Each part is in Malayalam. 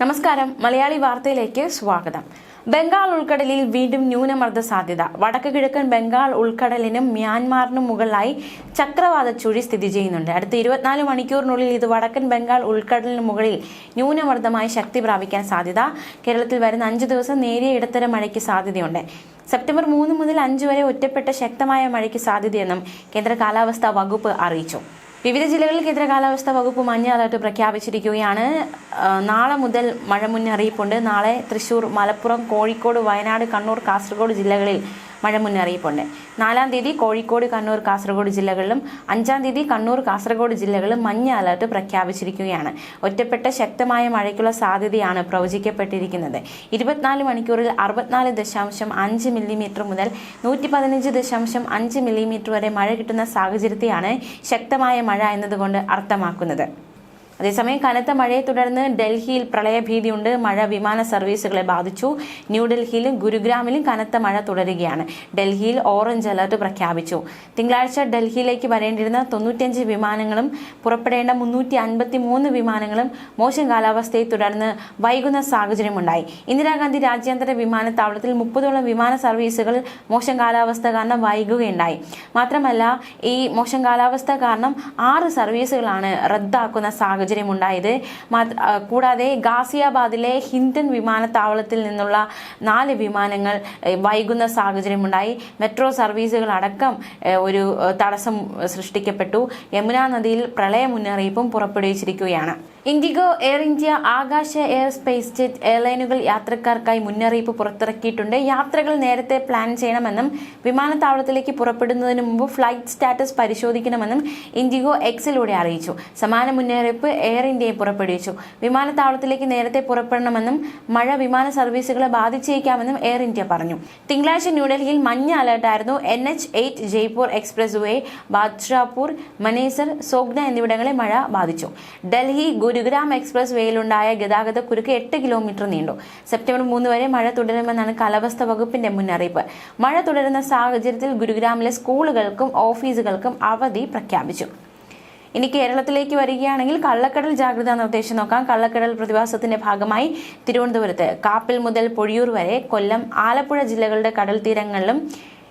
നമസ്കാരം. മലയാളി വാർത്തയിലേക്ക് സ്വാഗതം. ബംഗാൾ ഉൾക്കടലിൽ വീണ്ടും ന്യൂനമർദ്ദ സാധ്യത. വടക്ക് കിഴക്കൻ ബംഗാൾ ഉൾക്കടലിനും മ്യാൻമാറിനും മുകളിലായി ചക്രവാത ചുഴി സ്ഥിതി ചെയ്യുന്നുണ്ട്. അടുത്ത ഇരുപത്തിനാല് മണിക്കൂറിനുള്ളിൽ ഇത് വടക്കൻ ബംഗാൾ ഉൾക്കടലിന് മുകളിൽ ന്യൂനമർദ്ദമായി ശക്തി പ്രാപിക്കാൻ സാധ്യത. കേരളത്തിൽ വരുന്ന അഞ്ച് ദിവസം നേരിയ ഇടത്തരം മഴയ്ക്ക് സാധ്യതയുണ്ട്. സെപ്റ്റംബർ മൂന്ന് മുതൽ അഞ്ച് വരെ ഒറ്റപ്പെട്ട ശക്തമായ മഴയ്ക്ക് സാധ്യതയെന്നും കേന്ദ്ര കാലാവസ്ഥാ വകുപ്പ് അറിയിച്ചു. വിവിധ ജില്ലകളിൽ കേന്ദ്ര കാലാവസ്ഥാ വകുപ്പ് മഞ്ഞ അലർട്ട് പ്രഖ്യാപിച്ചിരിക്കുകയാണ്. നാളെ മുതൽ മഴ മുന്നറിയിപ്പുണ്ട്. നാളെ തൃശൂർ മലപ്പുറം കോഴിക്കോട് വയനാട് കണ്ണൂർ കാസർഗോഡ് ജില്ലകളിൽ മഴ മുന്നറിയിപ്പുണ്ട്. നാലാം തീയതി കോഴിക്കോട് കണ്ണൂർ കാസർഗോഡ് ജില്ലകളിലും അഞ്ചാം തീയതി കണ്ണൂർ കാസർഗോഡ് ജില്ലകളിലും മഞ്ഞ അലർട്ട് പ്രഖ്യാപിച്ചിരിക്കുകയാണ്. ഒറ്റപ്പെട്ട ശക്തമായ മഴയ്ക്കുള്ള സാധ്യതയാണ് പ്രവചിക്കപ്പെട്ടിരിക്കുന്നത്. ഇരുപത്തിനാല് മണിക്കൂറിൽ അറുപത്തിനാല് ദശാംശം അഞ്ച് മില്ലിമീറ്റർ മുതൽ നൂറ്റി പതിനഞ്ച് ദശാംശം അഞ്ച് മില്ലിമീറ്റർ വരെ മഴ കിട്ടുന്ന സാഹചര്യത്തെയാണ് ശക്തമായ മഴ എന്നതുകൊണ്ട് അർത്ഥമാക്കുന്നത്. അതേസമയം കനത്ത മഴയെ തുടർന്ന് ഡൽഹിയിൽ പ്രളയഭീതിയുണ്ട്. മഴ വിമാന സർവീസുകളെ ബാധിച്ചു. ന്യൂഡൽഹിയിലും ഗുരുഗ്രാമിലും കനത്ത മഴ തുടരുകയാണ്. ഡൽഹിയിൽ ഓറഞ്ച് അലർട്ട് പ്രഖ്യാപിച്ചു. തിങ്കളാഴ്ച ഡൽഹിയിലേക്ക് വരേണ്ടിരുന്ന തൊണ്ണൂറ്റിയഞ്ച് വിമാനങ്ങളും പുറപ്പെടേണ്ട മുന്നൂറ്റി അൻപത്തി മൂന്ന് വിമാനങ്ങളും മോശം കാലാവസ്ഥയെ തുടർന്ന് വൈകുന്ന സാഹചര്യമുണ്ടായി. ഇന്ദിരാഗാന്ധി രാജ്യാന്തര വിമാനത്താവളത്തിൽ മുപ്പതോളം വിമാന സർവീസുകൾ മോശം കാലാവസ്ഥ കാരണം വൈകുകയുണ്ടായി. മാത്രമല്ല ഈ മോശം കാലാവസ്ഥ കാരണം ആറ് സർവീസുകളാണ് റദ്ദാക്കുന്ന സാഹചര്യമുണ്ടായത്. കൂടാതെ ഗാസിയാബാദിലെ ഹിൻഡൻ വിമാനത്താവളത്തിൽ നിന്നുള്ള നാല് വിമാനങ്ങൾ വൈകുന്ന സാഹചര്യമുണ്ടായി. മെട്രോ സർവീസുകൾ അടക്കം ഒരു തടസ്സം സൃഷ്ടിക്കപ്പെട്ടു. യമുന നദിയിൽ പ്രളയ മുന്നറിയിപ്പും പുറപ്പെടുവിച്ചിരിക്കുകയാണ്. IndiGo Air India Akasa Air SpiceJet എയർലൈനുകൾ യാത്രക്കാർക്കായി മുന്നറിയിപ്പ് പുറത്തിറക്കിയിട്ടുണ്ട്. യാത്രകൾ നേരത്തെ പ്ലാൻ ചെയ്യണമെന്നും വിമാനത്താവളത്തിലേക്ക് പുറപ്പെടുന്നതിന് മുമ്പ് ഫ്ലൈറ്റ് സ്റ്റാറ്റസ് പരിശോധിക്കണമെന്നും ഇൻഡിഗോ എക്സിലൂടെ അറിയിച്ചു. സമാന മുന്നറിയിപ്പ് എയർ ഇന്ത്യയെ പുറപ്പെടുവിച്ചു. വിമാനത്താവളത്തിലേക്ക് നേരത്തെ പുറപ്പെടണമെന്നും മഴ വിമാന സർവീസുകളെ ബാധിച്ചേക്കാമെന്നും എയർ ഇന്ത്യ പറഞ്ഞു. തിങ്കളാഴ്ച ന്യൂഡൽഹിയിൽ മഞ്ഞ അലർട്ടായിരുന്നു. N H eight Jaipur expressway Badshahpur Manesar Sohna എന്നിവിടങ്ങളെ മഴ ബാധിച്ചു. ഡൽഹി ഗുരുഗ്രാം എക്സ്പ്രസ് വേയിലുണ്ടായ ഗതാഗത കുരുക്ക് എട്ട് കിലോമീറ്റർ നീണ്ടു. സെപ്റ്റംബർ മൂന്ന് വരെ മഴ തുടരുമെന്നാണ് കാലാവസ്ഥാ വകുപ്പിന്റെ മുന്നറിയിപ്പ്. മഴ തുടരുന്ന സാഹചര്യത്തിൽ ഗുരുഗ്രാമിലെ സ്കൂളുകൾക്കും ഓഫീസുകൾക്കും അവധി പ്രഖ്യാപിച്ചു. ഇനി കേരളത്തിലേക്ക് വരികയാണെങ്കിൽ കള്ളക്കടൽ ജാഗ്രതാ നിർദ്ദേശം നോക്കാം. കള്ളക്കടൽ പ്രതിഭാസത്തിന്റെ ഭാഗമായി തിരുവനന്തപുരത്ത് കാപ്പിൽ മുതൽ പൊഴിയൂർ വരെ കൊല്ലം ആലപ്പുഴ ജില്ലകളുടെ കടൽ തീരങ്ങളിലും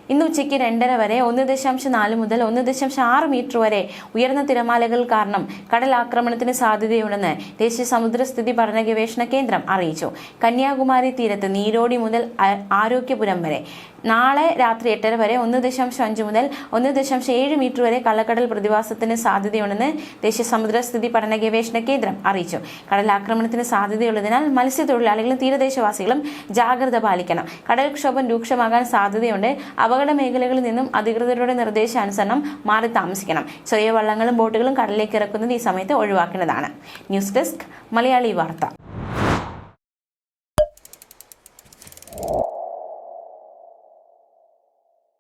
ഇന്ന് ഉച്ചയ്ക്ക് രണ്ടര വരെ ഒന്ന് ദശാംശം നാല് മുതൽ ഒന്ന് ദശാംശം ആറ് മീറ്റർ വരെ ഉയർന്ന തിരമാലകൾ കാരണം കടൽ ആക്രമണത്തിന് സാധ്യതയുണ്ടെന്ന് ദേശീയ സമുദ്രസ്ഥിതി പഠന ഗവേഷണ കേന്ദ്രം അറിയിച്ചു. കന്യാകുമാരി തീരത്ത് നീരോടി മുതൽ ആരോഗ്യപുരം വരെ നാളെ രാത്രി എട്ടര വരെ ഒന്ന് ദശാംശം അഞ്ച് മുതൽ ഒന്ന് ദശാംശം ഏഴ് മീറ്റർ വരെ കള്ളക്കടൽ പ്രതിഭാസത്തിന് സാധ്യതയുണ്ടെന്ന് ദേശീയ സമുദ്രസ്ഥിതി പഠന ഗവേഷണ കേന്ദ്രം അറിയിച്ചു. കടലാക്രമണത്തിന് സാധ്യതയുള്ളതിനാൽ മത്സ്യത്തൊഴിലാളികളും തീരദേശവാസികളും ജാഗ്രത പാലിക്കണം. കടൽക്ഷോഭം രൂക്ഷമാകാൻ സാധ്യതയുണ്ട്. അപകട മേഖലകളിൽ നിന്നും അധികൃതരുടെ നിർദ്ദേശാനുസരണം മാറി താമസിക്കണം. ചെറിയ വള്ളങ്ങളും ബോട്ടുകളും കടലിലേക്ക് ഇറക്കുന്നത് ഈ സമയത്ത് ഒഴിവാക്കേണ്ടതാണ്. ന്യൂസ് ഡെസ്ക് മലയാളി വാർത്ത.